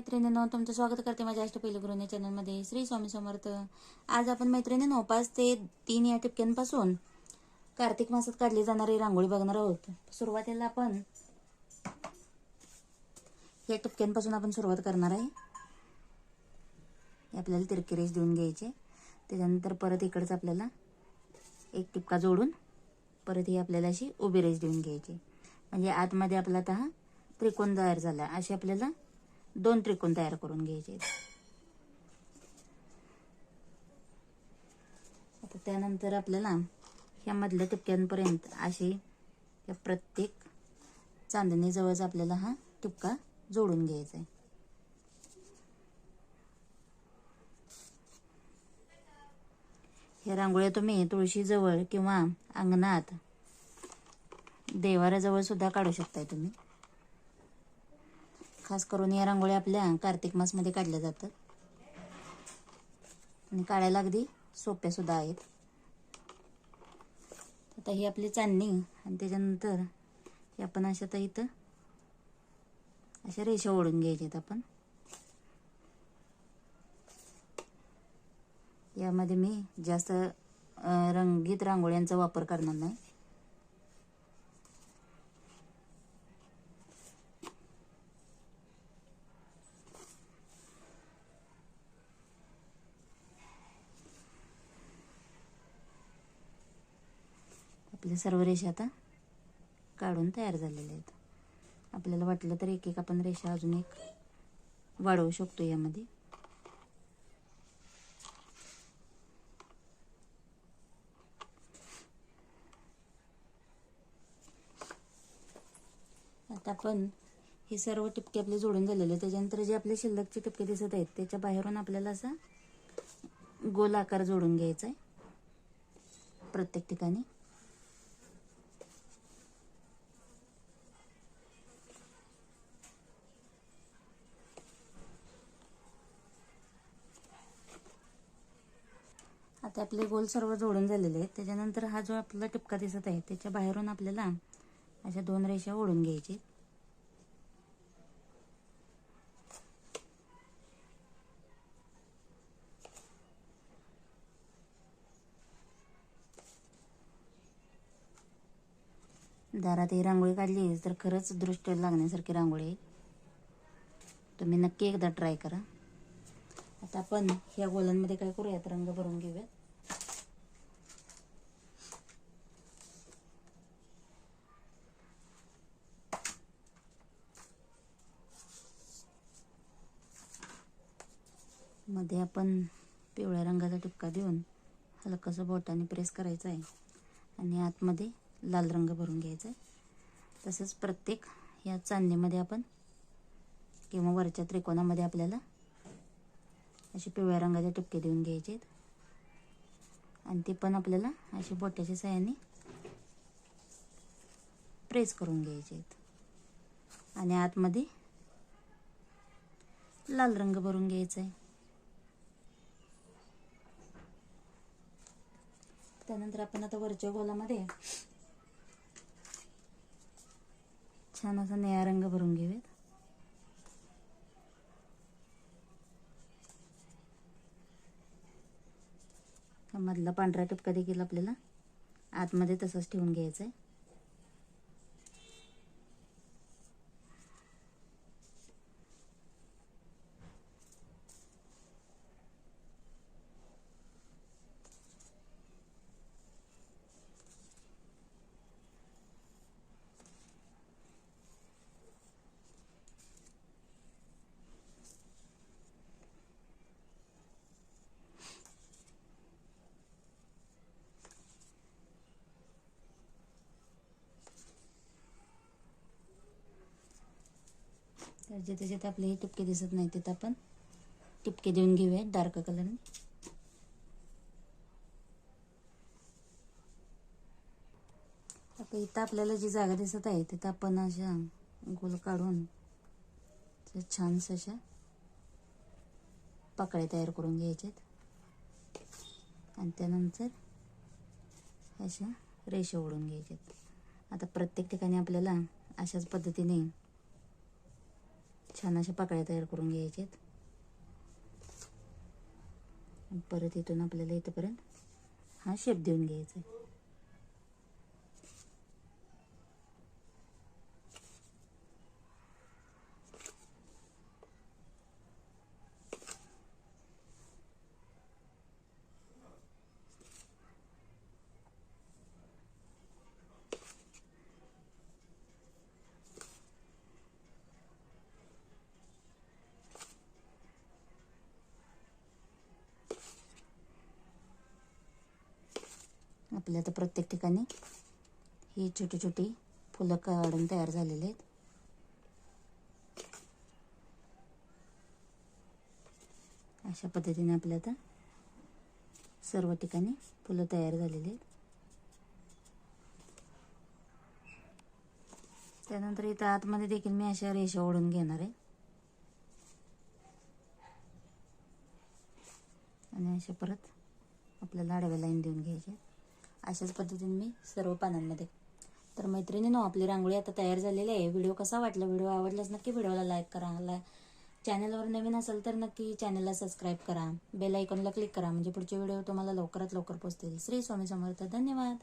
मैत्रिणींनो तुमचं स्वागत करते माझ्या अष्टपैलगृहिणी चॅनलमध्ये श्री स्वामी समर्थ. आज आपण मैत्रिणींनो पाच ते तीन या टिपक्यांपासून कार्तिक मासात काढली जाणारी रांगोळी बघणार आहोत. सुरुवातीला आपण या टिपक्यांपासून आपण सुरुवात करणार आहे. हे आपल्याला तिरकी रेष देऊन घ्यायचे. त्याच्यानंतर परत इकडचं आपल्याला एक टिपका जोडून परत ही आपल्याला अशी उभी रेष देऊन घ्यायची. म्हणजे आतमध्ये आपला आता हा त्रिकोण तयार झाला. अशी आपल्याला दोन त्रिकोण तयार करून घ्यायचे आता त्यानंतर आपल्याला ह्या मधल्या टिपक्यांपर्यंत अशी या प्रत्येक चांदणीजवळच आपल्याला हा टिपका जोडून घ्यायचा आहे. हे रांगोळ्या तुम्ही तुळशीजवळ किंवा अंगणात देवाऱ्याजवळ सुद्धा काढू शकताय तुम्ही. खास करून या रांगोळ्या आपल्या कार्तिक मासमध्ये काढल्या जातात. आणि काढायला अगदी सोप्या सुद्धा आहेत. आता ही आपली चांदणी आणि त्याच्यानंतर हे आपण अशा तर इथं अशा रेषा ओढून घ्यायच्यात आपण. यामध्ये मी जास्त रंगीत रांगोळ्यांचा वापर करणार नाही. आपल्या सर्व रेषा आता काढून तयार झालेल्या आहेत. आपल्याला वाटलं तर एक एक आपण रेषा अजून एक वाढवू शकतो यामध्ये. आता आपण हे सर्व टिपके आपले जोडून झालेले आहेत. त्याच्यानंतर जे आपले शिल्लकचे टिपके दिसत आहेत त्याच्या बाहेरून आपल्याला असा गोल आकार जोडून घ्यायचा आहे. प्रत्येक ठिकाणी. आता आपले गोल सर्व जोडून झालेले आहेत. त्याच्यानंतर हा जो आपला टिपका दिसत आहे त्याच्या बाहेरून आपल्याला अशा दोन रेषा ओढून घ्यायची. दारात ही रांगोळी काढली तर खरंच दृष्ट लागण्यासारखी रांगोळी आहे. तुम्ही नक्की एकदा ट्राय करा. आता आपण ह्या गोलांमध्ये काय करूयात? रंग भरून घेऊयात. मध्ये आपण पिवळ्या रंगाचा टिपका देऊन हलकंसं बोटाने प्रेस करायचं आहे. आणि आतमध्ये लाल रंग भरून घ्यायचा आहे. तसंच प्रत्येक या चांदणीमध्ये आपण किंवा वरच्या त्रिकोणामध्ये आपल्याला असे पिवळ्या रंगाचे टिपके देऊन घ्यायचे आहेत. आणि ते पण आपल्याला असे बोट्याच्या साह्याने प्रेस करून घ्यायचे आहेत. आणि आतमध्ये लाल रंग भरून घ्यायचा आहे. त्यानंतर आपण आता वरच्या गोलामध्ये छान असा निळा रंग भरून घेऊयात. मधला पांढरा टिपका देखील आपल्याला आतमध्ये तसंच ठेवून घ्यायचं आहे तर जिथे जिथे आपले हे टिपके दिसत नाही तिथं आपण. टिपके देऊन घेऊया डार्क कलरने आता इथं आपल्याला जी जागा दिसत आहे तिथं आपण अशा गोल काढून छान अशा पाकळ्या तयार करून घ्यायच्यात. आणि त्यानंतर अशा रेषा ओढून घ्यायच्यात. आता प्रत्येक ठिकाणी आपल्याला अशाच पद्धतीने छान अशा पाकळ्या तयार करून घ्यायच्यात. आहेत परत इथून आपल्याला इथंपर्यंत हा शेप देऊन घ्यायचा आहे. आपल्या आता प्रत्येक ठिकाणी ही छोटी छोटी फुलं काढून तयार झालेली आहेत. अशा पद्धतीने आपल्या आता सर्व ठिकाणी फुलं तयार झालेली आहेत. त्यानंतर इथं आतमध्ये देखील मी अशा रेषा ओढून घेणार आहे. आणि अशा परत आपल्याला आडव्या लाईन देऊन घ्यायच्या अशाच पद्धतीने मी सर्व पानांमध्ये. तर मैत्रिणीनो आपली रांगोळी आता तयार झालेली आहे. व्हिडिओ कसा वाटला? व्हिडिओ आवडल्यास नक्की व्हिडिओला लाईक करा. ला चॅनलवर नवीन असेल तर नक्की चॅनलला सबस्क्राईब करा. बेल आयकॉनला क्लिक करा. म्हणजे पुढचे व्हिडिओ तुम्हाला लवकरात लवकर पोहोचतील श्री स्वामी समर्थ. धन्यवाद.